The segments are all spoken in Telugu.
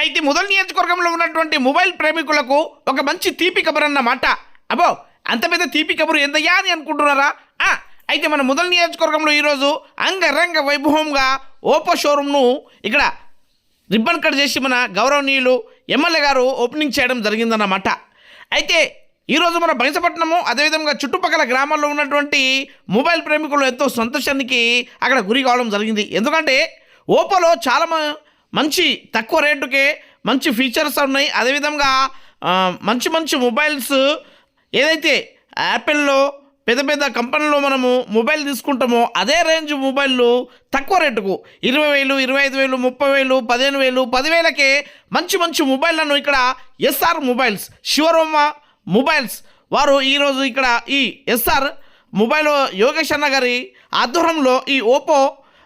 అయితే మొదటి నియోజకవర్గంలో ఉన్నటువంటి మొబైల్ ప్రేమికులకు ఒక మంచి తీపి కబురు అన్నమాట. అబ్బో అంత పెద్ద తీపి కబురు ఎంతయ్యా అని అనుకుంటున్నారా? అయితే మన మొదటి నియోజకవర్గంలో ఈరోజు అంగరంగ వైభవంగా ఓపో షోరూమ్ను ఇక్కడ రిబ్బన్ కట్ చేసి మన గౌరవనీయులు ఎమ్మెల్యే గారు ఓపెనింగ్ చేయడం జరిగిందన్నమాట. అయితే ఈరోజు మన బైంసపట్నము అదేవిధంగా చుట్టుపక్కల గ్రామాల్లో ఉన్నటువంటి మొబైల్ ప్రేమికులు ఎంతో సంతోషానికి అక్కడ గురి కావడం జరిగింది. ఎందుకంటే ఓపోలో చాలా మ- మంచి తక్కువ రేటుకే మంచి ఫీచర్స్ ఉన్నాయి. అదేవిధంగా మంచి మంచి మొబైల్స్ ఏదైతే యాపిల్లో పెద్ద పెద్ద కంపెనీలో మనము మొబైల్ తీసుకుంటామో అదే రేంజ్ మొబైల్లు తక్కువ రేటుకు ఇరవై వేలు ఇరవై ఐదు వేలు ముప్పై వేలు పదిహేను వేలు పదివేలకే మంచి మంచి మొబైల్లను ఇక్కడ ఎస్ఆర్ మొబైల్స్ శివరోమ మొబైల్స్. వారు ఈరోజు ఇక్కడ ఈ ఎస్ఆర్ మొబైల్ యోగేష్ అన్న గారి ఆధ్వర్యంలో ఈ ఓపో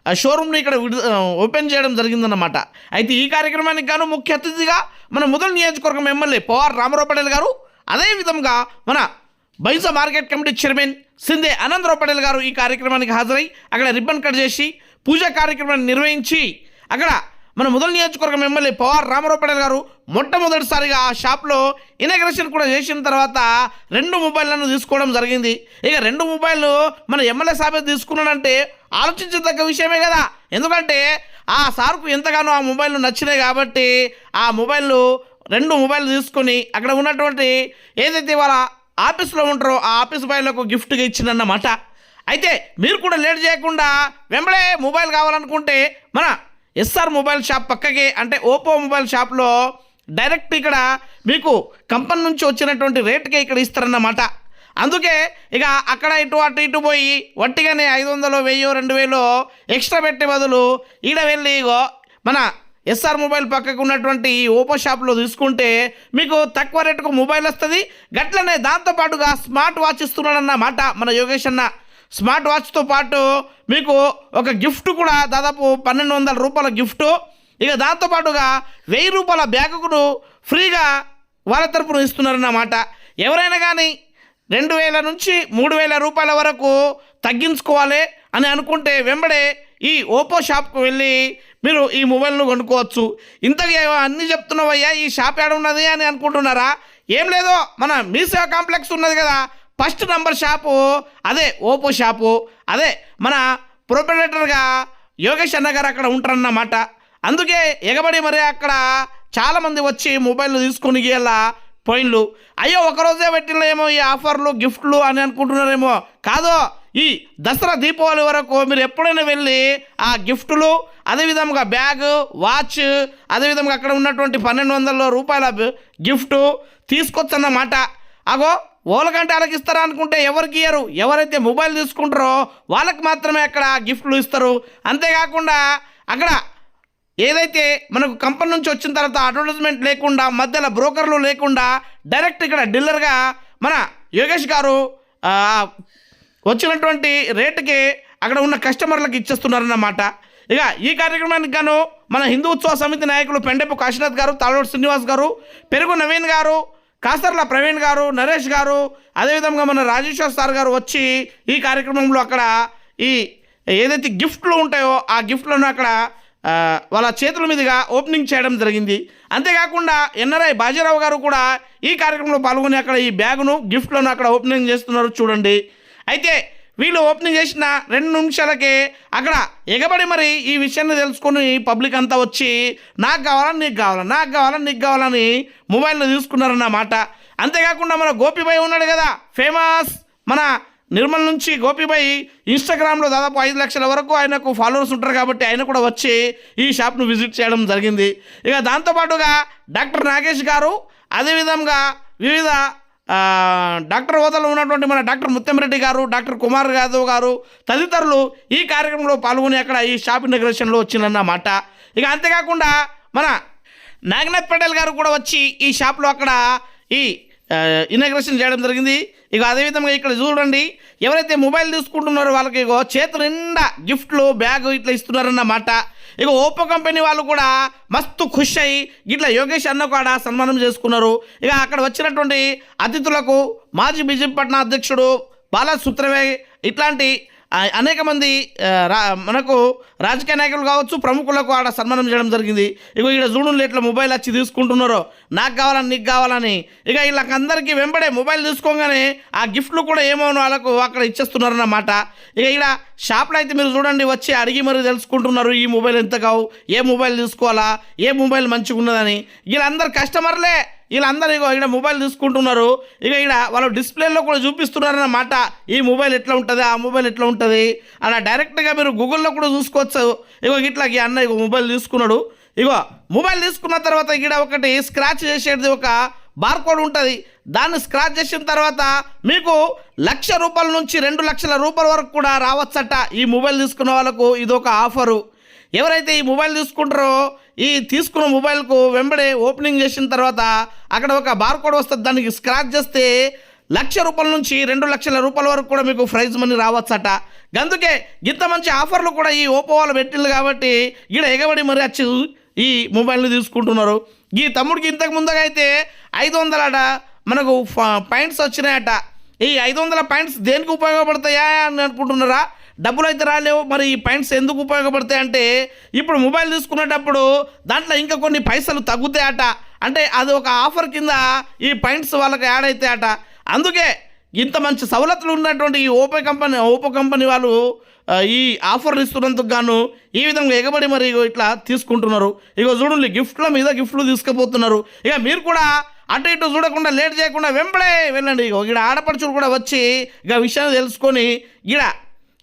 షోరూమ్ని ఇక్కడ విడు- ఓపెన్ చేయడం జరిగిందన్నమాట. అయితే ఈ కార్యక్రమానికి గాను ముఖ్య అతిథిగా మన మొదటి నియోజకవర్గం ఎమ్మెల్యే పవార్ రామారావు పటేల్ గారు అదేవిధంగా మన Bhainsa market committee chairman Shinde Anandrao Patel గారు ఈ కార్యక్రమానికి హాజరై అక్కడ రిబ్బన్ కట్ చేసి పూజా కార్యక్రమాన్ని నిర్వహించి అక్కడ మన మొదటి నియోజకవర్గం ఎమ్మెల్యే పవార్ రామారావు పటేల్ గారు మొట్టమొదటిసారిగా ఆ షాప్లో ఇనాగ్రేషన్ కూడా చేసిన తర్వాత రెండు మొబైల్లను తీసుకోవడం జరిగింది. ఇక రెండు మొబైల్ మన ఎమ్మెల్యే సాబ్ తీసుకున్నాడంటే ఆలోచించదగ్గ విషయమే కదా. ఎందుకంటే ఆ సార్కు ఎంతగానో ఆ మొబైల్ నచ్చినాయి కాబట్టి ఆ మొబైల్ రెండు మొబైల్ తీసుకొని అక్కడ ఉన్నటువంటి ఏదైతే వాళ్ళ ఆఫీస్లో ఉంటారో ఆ ఆఫీస్ బాయ్లకు గిఫ్ట్గా ఇచ్చిందన్నమాట అయితే మీరు కూడా లేట్ చేయకుండా వెంబడే మొబైల్ కావాలనుకుంటే మన ఎస్ఆర్ మొబైల్ షాప్ పక్కకి అంటే ఓపో మొబైల్ షాప్లో డైరెక్ట్ ఇక్కడ మీకు కంపెనీ నుంచి వచ్చినటువంటి రేట్కే ఇక్కడ ఇస్తారన్నమాట. అందుకే ఇక అక్కడ ఇటు అటు ఇటు పోయి వట్టిగానే ఐదు వందలు వెయ్యో రెండు వేలు ఎక్స్ట్రా పెట్టే బదులు ఈడ వెళ్ళి ఇగో మన ఎస్ఆర్ మొబైల్ పక్కకు ఉన్నటువంటి ఈ ఓపో షాప్లో తీసుకుంటే మీకు తక్కువ రేటుకు మొబైల్ వస్తుంది. గట్లనే దాంతోపాటుగా స్మార్ట్ వాచ్ ఇస్తున్నాడన్న మాట మన యోగేష్ అన్న. స్మార్ట్ వాచ్తో పాటు మీకు ఒక గిఫ్ట్ కూడా దాదాపు పన్నెండు వందల రూపాయల గిఫ్ట్. ఇక దాంతోపాటుగా వెయ్యి రూపాయల బ్యాగును ఫ్రీగా వాళ్ళ తరపున ఇస్తున్నారన్నమాట. ఎవరైనా కానీ రెండు వేల నుంచి మూడు వేల రూపాయల వరకు తగ్గించుకోవాలి అని అనుకుంటే వెంబడే ఈ ఓపో షాప్కు వెళ్ళి మీరు ఈ మొబైల్ను కొనుక్కోవచ్చు. ఇంతగా అన్నీ చెప్తున్నావయ్యా ఈ షాప్ ఏడ ఉన్నది అని అనుకుంటున్నారా? ఏం లేదో మన మీసేవ కాంప్లెక్స్ ఉన్నది కదా ఫస్ట్ నంబర్ షాపు అదే ఓపో షాపు అదే మన ప్రొపరేటర్గా యోగేష్ అన్న గారు అక్కడ ఉంటారన్నమాట. అందుకే ఎగబడి మరి అక్కడ చాలామంది వచ్చి మొబైల్ తీసుకుని గీయాలా పోయిన్లు అయ్యో ఒకరోజే పెట్టినలేమో ఈ ఆఫర్లు గిఫ్ట్లు అని అనుకుంటున్నారేమో. కాదో ఈ దసరా దీపావళి వరకు మీరు ఎప్పుడైనా వెళ్ళి ఆ గిఫ్టులు అదేవిధంగా బ్యాగ్ వాచ్ అదేవిధంగా అక్కడ ఉన్నటువంటి పన్నెండు వందల రూపాయల గిఫ్ట్ తీసుకొచ్చన్నమాట. అగో ఓలకంటే వాళ్ళకి ఇస్తారా అనుకుంటే ఎవరికి ఇయ్యరు? ఎవరైతే మొబైల్ తీసుకుంటారో వాళ్ళకి మాత్రమే అక్కడ గిఫ్ట్లు ఇస్తారు. అంతేకాకుండా అక్కడ ఏదైతే మనకు కంపెనీ నుంచి వచ్చిన తర్వాత అడ్వర్టైజ్మెంట్ లేకుండా మధ్యలో బ్రోకర్లు లేకుండా డైరెక్ట్ ఇక్కడ డీలర్గా మన యోగేష్ గారు వచ్చినటువంటి రేటుకి అక్కడ ఉన్న కస్టమర్లకు ఇచ్చేస్తున్నారన్నమాట. ఇక ఈ కార్యక్రమానికి గాను మన హిందూ ఉత్సవ సమితి నాయకులు పెండెపు కాశీనాథ్ గారు తాళోడు శ్రీనివాస్ గారు పెరుగు నవీన్ గారు కాసర్ల ప్రవీణ్ గారు నరేష్ గారు అదేవిధంగా మన రాజేశ్వర్ సార్ గారు వచ్చి ఈ కార్యక్రమంలో అక్కడ ఈ ఏదైతే గిఫ్ట్లు ఉంటాయో ఆ గిఫ్ట్లను అక్కడ వాళ్ళ చేతుల మీదుగా ఓపెనింగ్ చేయడం జరిగింది. అంతేకాకుండా ఎన్ఆర్ఐ బాజీరావు గారు కూడా ఈ కార్యక్రమంలో పాల్గొని అక్కడ ఈ బ్యాగును గిఫ్ట్లను అక్కడ ఓపెనింగ్ చేస్తున్నారు చూడండి. అయితే వీళ్ళు ఓపెనింగ్ చేసిన రెండు నిమిషాలకే అక్కడ ఎగబడి మరి ఈ విషయాన్ని తెలుసుకొని పబ్లిక్ అంతా వచ్చి నాకు కావాలని నీకు కావాలా నాకు కావాలని నీకు కావాలని మొబైల్ని తీసుకున్నారన్నమాట అంతేకాకుండా మన గోపిబాయ్ ఉన్నాడు కదా ఫేమస్ మన నిర్మల్ నుంచి గోపిబాయ్ ఇన్స్టాగ్రామ్లో దాదాపు ఐదు లక్షల వరకు ఆయనకు ఫాలోవర్స్ ఉంటారు కాబట్టి ఆయన కూడా వచ్చి ఈ షాప్ను విజిట్ చేయడం జరిగింది. ఇక దాంతోపాటుగా డాక్టర్ నాగేష్ గారు అదేవిధంగా వివిధ డాక్టర్ హోదాలో ఉన్నటువంటి మన డాక్టర్ ముత్తంరెడ్డి గారు డాక్టర్ కుమార్ యాదవ్ గారు తదితరులు ఈ కార్యక్రమంలో పాల్గొని అక్కడ ఈ షాప్ ఇనాగ్రేషన్లో వచ్చిందన్నమాట ఇక అంతేకాకుండా మన నాగనాథ్ పటేల్ గారు కూడా వచ్చి ఈ షాప్లో అక్కడ ఈ ఇనాగ్రేషన్ చేయడం జరిగింది. ఇక అదేవిధంగా ఇక్కడ చూడండి ఎవరైతే మొబైల్ తీసుకుంటున్నారో వాళ్ళకి ఇగో చేతి నిండా గిఫ్ట్లు బ్యాగ్ ఇట్లా ఇస్తున్నారన్నమాట ఇక ఓపో కంపెనీ వాళ్ళు కూడా మస్తు ఖుష్ అయ్యి ఇట్లా యోగేష్ అన్న కూడా సన్మానం చేసుకున్నారు. ఇక అక్కడ వచ్చినటువంటి అతిథులకు మాజీ బీజేపీ పట్న అధ్యక్షుడు బాలా సుత్రవే ఇట్లాంటి అనేక మంది రా మనకు రాజకీయ నాయకులు కావచ్చు ప్రముఖులకు ఆడ సన్మానం చేయడం జరిగింది. ఇక ఇక్కడ చూడండి ఇట్లా మొబైల్ వచ్చి తీసుకుంటున్నారో. నాకు కావాలని నీకు కావాలని. ఇక వీళ్ళకందరికీ వెంబడే మొబైల్ తీసుకోగానే ఆ గిఫ్ట్లు కూడా ఏమో వాళ్ళకు అక్కడ ఇచ్చేస్తున్నారన్నమాట ఇక ఇక్కడ షాప్లో అయితే మీరు చూడండి వచ్చి అడిగి మరి తెలుసుకుంటున్నారు ఈ మొబైల్ ఎంత కావు ఏ మొబైల్ తీసుకోవాలా ఏ మొబైల్ మంచిగా ఉన్నదని వీళ్ళందరు కస్టమర్లే. వీళ్ళందరూ ఇగో ఇక్కడ మొబైల్ తీసుకుంటున్నారు. ఇక ఇక్కడ వాళ్ళు డిస్ప్లేలో కూడా చూపిస్తున్నారన్నమాట ఈ మొబైల్ ఎట్లా ఉంటుంది? ఆ మొబైల్ ఎట్లా ఉంటుంది? అలా డైరెక్ట్గా మీరు గూగుల్లో కూడా చూసుకోవచ్చు. ఇగో ఇట్లా ఈ అన్న ఇగో మొబైల్ తీసుకున్నాడు. ఇగో మొబైల్ తీసుకున్న తర్వాత ఇక్కడ ఒకటి స్క్రాచ్ చేసేది ఒక బార్కోడ్ ఉంటుంది. దాన్ని స్క్రాచ్ చేసిన తర్వాత మీకు లక్ష రూపాయల నుంచి రెండు లక్షల రూపాయల వరకు కూడా రావచ్చట ఈ మొబైల్ తీసుకున్న వాళ్ళకు. ఇది ఒక ఆఫరు ఎవరైతే ఈ మొబైల్ తీసుకుంటారో ఈ తీసుకున్న మొబైల్కు వెంబడే ఓపెనింగ్ చేసిన తర్వాత అక్కడ ఒక బార్కోడ్ వస్తుంది. దానికి స్క్రాచ్ చేస్తే లక్ష రూపాయల నుంచి రెండు లక్షల రూపాయల వరకు కూడా మీకు ప్రైజ్ మనీ రావచ్చట. అందుకే ఇంత మంచి ఆఫర్లు కూడా ఈ ఓపో వాళ్ళు పెట్టింది కాబట్టి ఈడ ఎగబడి మరి వచ్చి ఈ మొబైల్ని తీసుకుంటున్నారు. ఈ తమ్ముడికి ఇంతకు ముందుగా అయితే ఐదు వందలట మనకు పాయింట్స్ వచ్చినాయట. ఈ ఐదు వందల పాయింట్స్ దేనికి ఉపయోగపడతాయా అని అనుకుంటున్నారా? డబ్బులు అయితే రాలేవు మరి ఈ పాయింట్స్ ఎందుకు ఉపయోగపడతాయి అంటే ఇప్పుడు మొబైల్ తీసుకునేటప్పుడు దాంట్లో ఇంకా కొన్ని పైసలు తగ్గుతాయట అంటే. అది ఒక ఆఫర్ కింద ఈ పాయింట్స్ వాళ్ళకి యాడ్ అవుతాయట అందుకే ఇంత మంచి సవలతులు ఉన్నటువంటి ఈ ఓపో కంపెనీ ఓపో కంపెనీ వాళ్ళు ఈ ఆఫర్లు ఇస్తున్నందుకు గాను ఈ విధంగా ఎగబడి మరి ఇట్లా తీసుకుంటున్నారు. ఇక చూడండి గిఫ్ట్ల మీద గిఫ్ట్లు తీసుకుపోతున్నారు. ఇక మీరు కూడా అటు ఇటు చూడకుండా లేట్ చేయకుండా వెంబడే వెళ్ళండి. ఇగో ఇక్కడ ఆడపడుచులు కూడా వచ్చి ఇక విషయాన్ని తెలుసుకొని ఈడ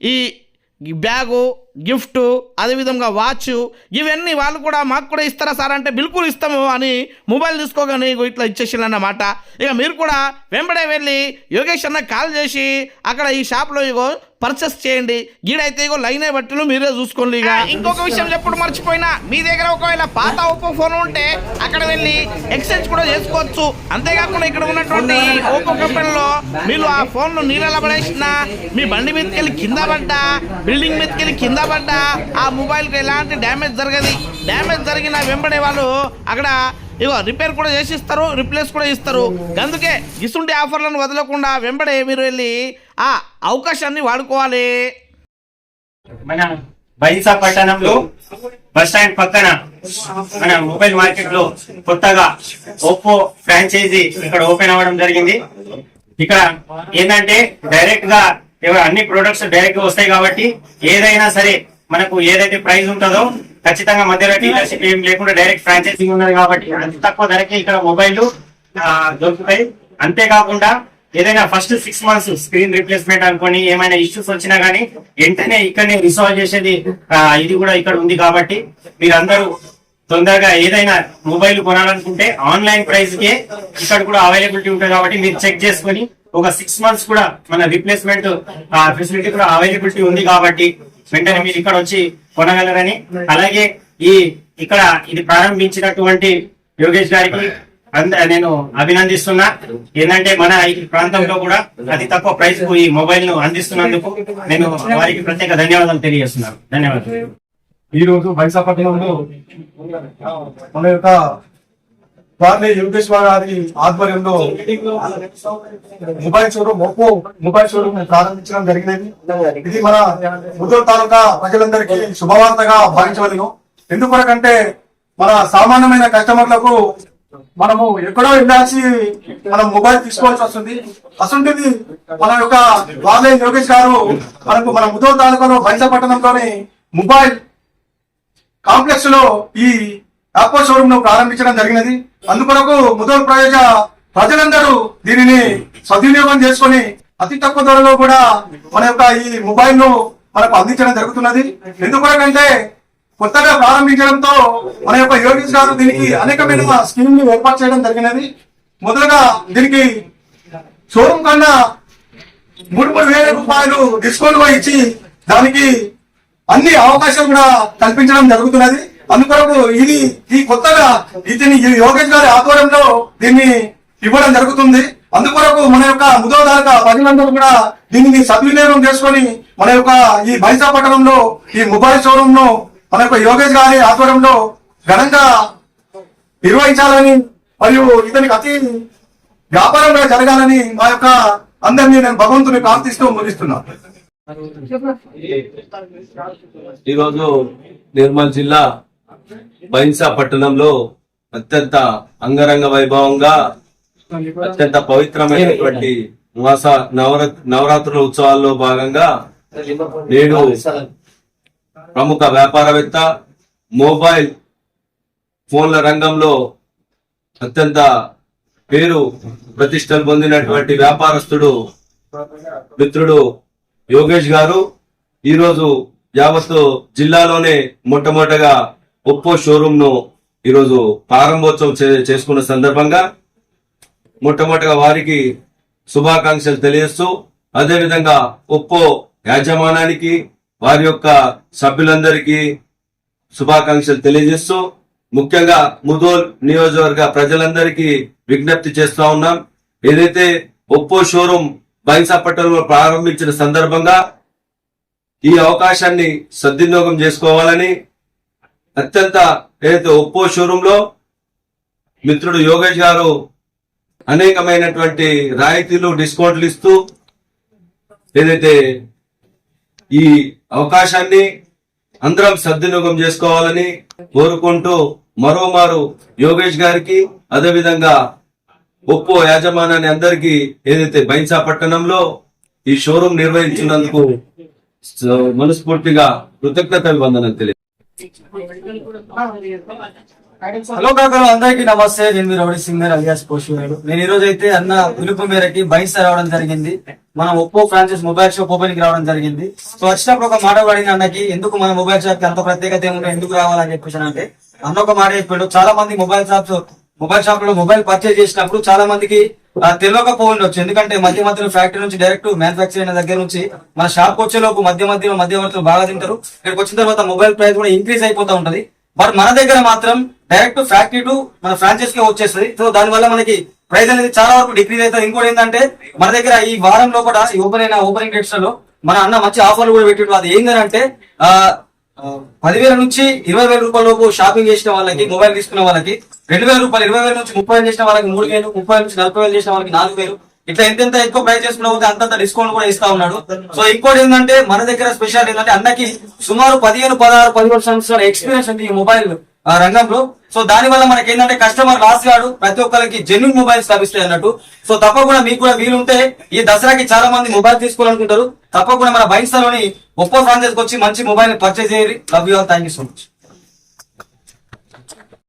ఈ బ్యాగు గిఫ్ట్ అదేవిధంగా వాచ్ ఇవన్నీ వాళ్ళు కూడా మాకు కూడా ఇస్తారా సార్ అంటే బిల్కుల్ ఇస్తాము అని మొబైల్ తీసుకోగానే ఇగో ఇట్లా ఇచ్చేసాను అన్నమాట ఇక మీరు కూడా వెంబడే వెళ్ళి యోగేష్ అన్న కాల్ చేసి అక్కడ ఈ షాప్లో ఇగో పర్చేస్ చేయండి. గీడైతే ఇగో లైన్ బట్టలు మీరే చూసుకోండి ఇక ఇంకొక విషయం చెప్పుడు మర్చిపోయినా మీ దగ్గర ఒకవేళ పాత ఓపో ఫోన్ ఉంటే అక్కడ వెళ్ళి ఎక్స్చేంజ్ కూడా చేసుకోవచ్చు. అంతేకాకుండా ఇక్కడ ఉన్నటువంటి ఓపో కంపెనీలో మీరు ఆ ఫోన్ నీళ్ళ పడేసిన మీ బండి మీదకి వెళ్ళి కింద పడ్డా బిల్డింగ్ మీదకి వెళ్ళి కింద పడ్డా ఆ మొబైల్కి ఎలాంటి డ్యామేజ్ జరగదు. డ్యామేజ్ జరిగిన వెంబడే వాళ్ళు అక్కడ ఇగో రిపేర్ కూడా చేసి ఇస్తారు రిప్లేస్ కూడా ఇస్తారు. అందుకే ఇసుంటి ఆఫర్లను వదలకుండా వెంబడే మీరు వెళ్ళి ఆ అవకాశాన్ని వాడుకోవాలి. మన బైసా పట్టణంలో బస్ స్టాండ్ పక్కన మన మొబైల్ మార్కెట్లో కొత్తగా ఓప్పో ఫ్రాంచైజీ ఇక్కడ ఓపెన్ అవ్వడం జరిగింది. ఇక్కడ ఏంటంటే డైరెక్ట్గా అన్ని ప్రొడక్ట్స్ డైరెక్ట్గా వస్తాయి కాబట్టి ఏదైనా సరే మనకు ఏదైతే ప్రైస్ ఉంటుందో ఖచ్చితంగా మధ్యలో డీలర్షిప్ ఏం లేకుండా డైరెక్ట్ ఫ్రాంచైజీ ఉన్నది కాబట్టి అతి తక్కువ ధరకే ఇక్కడ మొబైల్ దొరుకుతాయి. అంతేకాకుండా ఏదైనా first six months screen replacement అనుకోని ఏమైనా ఇష్యూస్ వచ్చినా గానీ వెంటనే ఇక్కడనే రిసాల్వ్ చేసేది ఇది కూడా ఇక్కడ ఉంది కాబట్టి మీరందరూ తొందరగా ఏదైనా మొబైల్ కొనాలనుకుంటే ఆన్లైన్ ప్రైస్ కే ఇక్కడ కూడా అవైలబిలిటీ ఉంటుంది కాబట్టి మీరు చెక్ చేసుకొని ఒక సిక్స్ మంత్స్ కూడా మన రీప్లేస్మెంట్ ఫెసిలిటీ కూడా అవైలబిలిటీ ఉంది కాబట్టి వెంటనే మీరు ఇక్కడ వచ్చి కొనగలరని. అలాగే ఈ ఇక్కడ ఇది ప్రారంభించినటువంటి యోగేష్ గారికి నేను అభినందిస్తున్నా. ఏంటంటే మన ఈ ప్రాంతంలో కూడా అతి తక్కువ ప్రైస్కు ఈ మొబైల్ను అందిస్తున్నందుకు నేను వారికి ప్రత్యేక ధన్యవాదాలు తెలియజేస్తున్నాను. ధన్యవాదాలు. ఈ రోజు వైశాఖపట్నంలో మన యొక్క వారిని యోగేశ్వర గారి ఆధ్వర్యంలో mobile showroom Oppo mobile showroom ప్రారంభించడం జరిగినది. ఇది మన ముద్దూరు తాలూకా ప్రజలందరికీ శుభవార్తగా భావించవలను. ఎందుకొరకంటే మన సామాన్యమైన కస్టమర్లకు మనము ఎక్కడో వెళ్ళాల్సి మనం మొబైల్ తీసుకోవాల్సి వస్తుంది. అసంటిది మన యొక్క వాళ్ళే యోగేష్ గారు మనకు మన ముదో తాలూకాలో వైశాఖపట్నంలోని మొబైల్ కాంప్లెక్స్లో ఈ యాపో షోరూమ్ను ప్రారంభించడం జరిగినది. అందుకొరకు ముదోల్ ప్రయోజ ప్రజలందరూ దీనిని సద్వినియోగం చేసుకొని అతి తక్కువ ధరలో కూడా మన యొక్క ఈ మొబైల్ను మనకు అందించడం జరుగుతున్నది. ఎందుకొరకంటే కొత్తగా ప్రారంభించడంతో మన యొక్క యోగేష్ గారు దీనికి అనేకమైన స్కీమ్ని ఏర్పాటు చేయడం జరిగినది. మొదలుగా దీనికి షోరూమ్ కన్నా మూడు మూడు వేల రూపాయలు డిస్కౌంట్ ఇచ్చి దానికి అన్ని అవకాశాలు కూడా కల్పించడం జరుగుతున్నది. అందుకొరకు ఇది ఈ కొత్తగా దీన్ని ఈ యోగేష్ గారి ఆధ్వర్యంలో దీన్ని ఇవ్వడం జరుగుతుంది. అందుకొరకు మన యొక్క ముదోదారక ప్రజలందరూ కూడా దీనిని సద్వినియోగం చేసుకొని మన యొక్క ఈ బైసా పట్టణంలో ఈ మొబైల్ షోరూమ్ను మన యొక్క యోగేష్ గారి ఆధ్వర్యంలో ఘనంగా నిర్వహించాలని మరియు ఇతనికి అతి వ్యాపారంగా జరగాలని మా యొక్క అందరినీ నేను భగవంతుని ప్రార్థిస్తూ ముగిస్తున్నాను. ఈరోజు నిర్మల్ జిల్లా బైన్సా పట్టణంలో అత్యంత అంగరంగ వైభవంగా అత్యంత పవిత్రమైనటువంటి మాస నవర నవరాత్రుల ఉత్సవాల్లో భాగంగా నేడు ప్రముఖ వ్యాపారవేత్త మొబైల్ ఫోన్ల రంగంలో అత్యంత పేరు ప్రతిష్టలు పొందినటువంటి వ్యాపారస్తుడు మిత్రుడు యోగేష్ గారు. ఈరోజు యావత్తు జిల్లాలోనే మొట్టమొదటగా ఒప్పో షోరూమ్ను ఈరోజు ప్రారంభోత్సవం చే- చేసుకున్న సందర్భంగా మొట్టమొదటిగా వారికి శుభాకాంక్షలు తెలియజేస్తూ అదేవిధంగా ఒప్పో యాజమానానికి వారి యొక్క సభ్యులందరికీ శుభాకాంక్షలు తెలియజేస్తూ ముఖ్యంగా ముదోల్ నియోజకవర్గ ప్రజలందరికీ విజ్ఞప్తి చేస్తా ఉన్నాం. ఏదైతే ఒప్పో షోరూమ్ బైన్సాపట్టణంలో ప్రారంభించిన సందర్భంగా ఈ అవకాశాన్ని సద్వినియోగం చేసుకోవాలని అత్యంత ఏదైతే ఒప్పో షోరూమ్లో మిత్రుడు యోగేష్ గారు అనేకమైనటువంటి రాయితీలు డిస్కౌంట్లు ఇస్తూ ఏదైతే ఈ అవకాశాన్ని అందరం సద్వినియోగం చేసుకోవాలని కోరుకుంటూ మరోమారు యోగేష్ గారికి అదేవిధంగా ఒప్పో యాజమానాన్ని అందరికీ ఏదైతే బైన్సా పట్టణంలో ఈ షోరూం నిర్వహించినందుకు మనస్ఫూర్తిగా కృతజ్ఞత వందనం తెలియ హలో కాకలు అందరికీ నమస్తే. నేను మీ రౌడీ సింగర్ అలియాస్ పోషుగాడు నేను ఈ రోజు అయితే అన్న పిలుపు మేరకి బైక్స్ రావడం జరిగింది. మనం ఒప్పో ఫ్రాంచైజ్ మొబైల్ షాప్ ఓపెన్కి రావడం జరిగింది. సో వచ్చినప్పుడు ఒక మాట పడిన అన్నకి ఎందుకు మన మొబైల్ షాప్కి అంత ప్రత్యేకత ఏముంటే ఎందుకు రావాలని చెప్పేసి అంటే అన్న ఒక మాట చెప్పాడు. చాలా మంది మొబైల్ షాప్స్ మొబైల్ షాప్లో మొబైల్ పర్చేజ్ చేసినప్పుడు చాలా మందికి ఆ, తెలియకపోవచ్చు ఎందుకంటే మధ్య మధ్యలో ఫ్యాక్టరీ నుంచి డైరెక్ట్ మ్యానుఫాక్చర్ అయిన దగ్గర నుంచి మన షాప్ వచ్చే లోపు మధ్య మధ్యలో మధ్యవర్తులు బాగా తింటారు. ఇక్కడికి వచ్చిన తర్వాత మొబైల్ ప్రైస్ కూడా ఇంక్రీజ్ అయిపోతూ ఉంటది. బట్ మన దగ్గర మాత్రం డైరెక్ట్ ఫ్యాక్టరీ టు మన ఫ్రాంచైజ్కి వచ్చేస్తుంది. సో దానివల్ల మనకి ప్రైస్ అనేది చాలా వరకు డిక్రీజ్ అవుతుంది. ఇంకోటి ఏంటంటే మన దగ్గర ఈ వారం లోపల ఈ ఓపెన్ అయిన ఓపెనింగ్ డేట్స్లో మన అన్న మంచి ఆఫర్లు కూడా పెట్టిండు. అది ఏంటంటే ఆ, పదివేల నుంచి ఇరవై వేల రూపాయల లోపు షాపింగ్ చేసిన వాళ్ళకి మొబైల్ తీసుకున్న వాళ్ళకి రెండు వేల రూపాయలు ఇరవై వేల నుంచి ముప్పై వేలు చేసిన వాళ్ళకి మూడు వేలు ముప్పై నుంచి నలభై వేలు చేసిన వాళ్ళకి నాలుగు వేలు. ఇట్లా ఎంతెంత ఎక్కువ ప్రైస్ చేసుకున్న పోతే అంతంత డిస్కౌంట్ కూడా ఇస్తా ఉన్నాడు. సో ఇంకోటి ఏంటంటే మన దగ్గర స్పెషల్ ఏంటంటే అన్నకి సుమారు పదిహేను పదహారు పదిహేడు సంవత్సరాల ఎక్స్పీరియన్స్ ఉంది ఈ మొబైల్ రంగంలో సో దాని వల్ల మనకి ఏంటంటే కస్టమర్ లాస్ కాడు ప్రతి ఒక్కరికి జెన్యున్ మొబైల్స్ లభిస్తాయి అన్నట్టు. సో తప్పకుండా మీకు కూడా వీలుంటే ఈ దసరాకి చాలా మంది మొబైల్ తీసుకోవాలనుకుంటారు. తప్పకుండా మన బైక్స్లోని ఒప్పో ఫ్రాంచైజ్కి వచ్చి మంచి మొబైల్ పర్చేజ్ చేయాలి love you all thank you so much